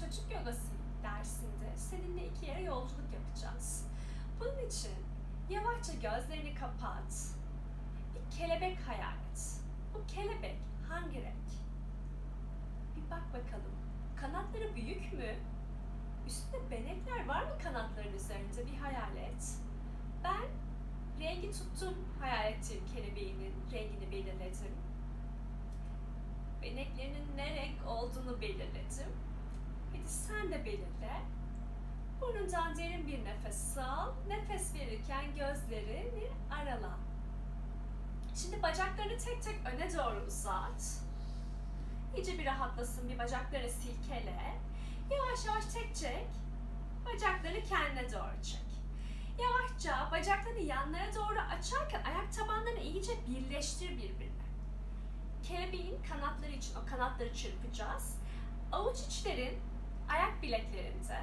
çocuk yogası dersinde seninle iki yere yolculuk yapacağız. Bunun için yavaşça gözlerini kapat. Bir kelebek hayal et. Bu kelebek hangi renk? Bir bak bakalım. Kanatları büyük mü? Üstünde benekler var mı kanatların üzerinde? Bir hayal et. Ben rengi tuttum hayal ettiğim kelebeğinin rengini belirledim. Beneklerinin ne renk olduğunu belirledim. Sen de belirle. Burnundan derin bir nefes al. Nefes verirken gözlerini arala. Şimdi bacaklarını tek tek öne doğru uzat. İyice bir rahatlasın. Bir bacakları silkele. Yavaş yavaş tek çek. Bacakları kendine doğru çek. Yavaşça bacaklarını yanlara doğru açarken ayak tabanlarını iyice birleştir birbirine. Kelebeğin kanatları için o kanatları çırpacağız. Avuç içlerin ayak bileklerinde.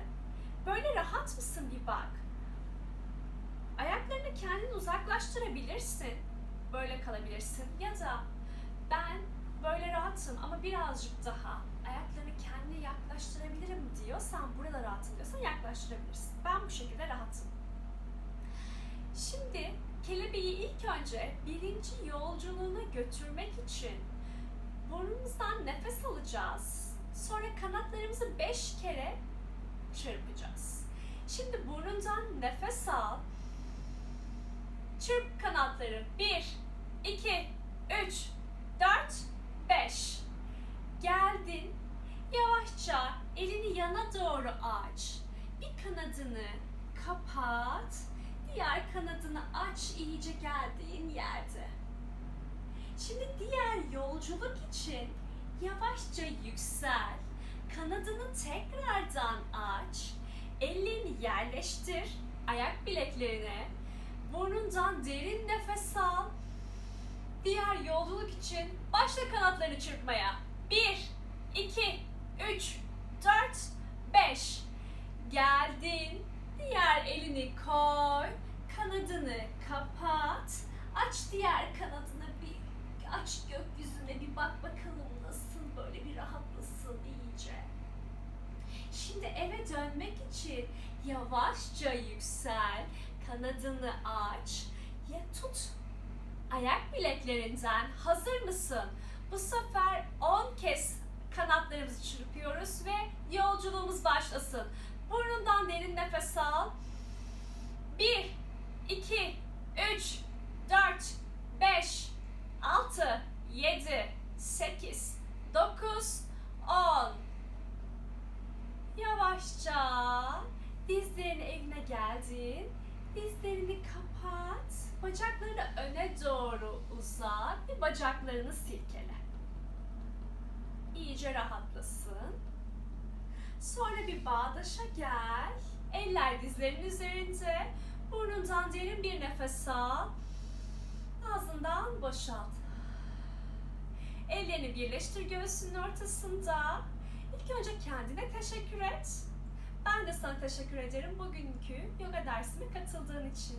Böyle rahat mısın bir bak. Ayaklarını kendin uzaklaştırabilirsin. Böyle kalabilirsin. Ya da ben böyle rahatım ama birazcık daha ayaklarını kendine yaklaştırabilirim diyorsan, burada rahatım diyorsan yaklaştırabilirsin. Ben bu şekilde rahatım. Şimdi kelebeği ilk önce birinci yolculuğuna götürmek için burnumuzdan nefes alacağız. Sonra kanatlarımızı beş kere çırpacağız. Şimdi burnundan nefes al. Çırp kanatları. Bir, iki, üç, dört, beş. Geldin. Yavaşça elini yana doğru aç. Bir kanadını kapat. Diğer kanadını aç iyice geldiğin yerde. Şimdi diğer yolculuk için yavaşça yüksel. Kanadını tekrardan aç. Ellerini yerleştir ayak bileklerine. Burnundan derin nefes al. Diğer yolculuk için başla kanatlarını çırpmaya. 1, 2, 3, 4, 5. Geldin. Diğer elini koy. Kanadını kapat. Aç diğer kanadını bir aç gökyüzüne bir bak bakalım böyle bir rahatlasın iyice. Şimdi eve dönmek için yavaşça yüksel. Kanadını aç. Ya tut ayak bileklerinden hazır mısın? Bu sefer 10 kez kanatlarımızı çırpıyoruz ve yolculuğumuz başlasın. Burnundan derin nefes al. 1, 2, 3, 4, 5, 6, 7, 8, 9, 10. Yavaşça dizlerin evine geldin. Dizlerini kapat. Bacaklarını öne doğru uzat ve bacaklarını silkele. İyice rahatlasın. Sonra bir bağdaşa gel. Eller dizlerin üzerinde. Burnundan derin bir nefes al. Ağzından boşalt. Ellerini birleştir göğsünün ortasında. İlk önce kendine teşekkür et. Ben de sana teşekkür ederim bugünkü yoga dersime katıldığın için.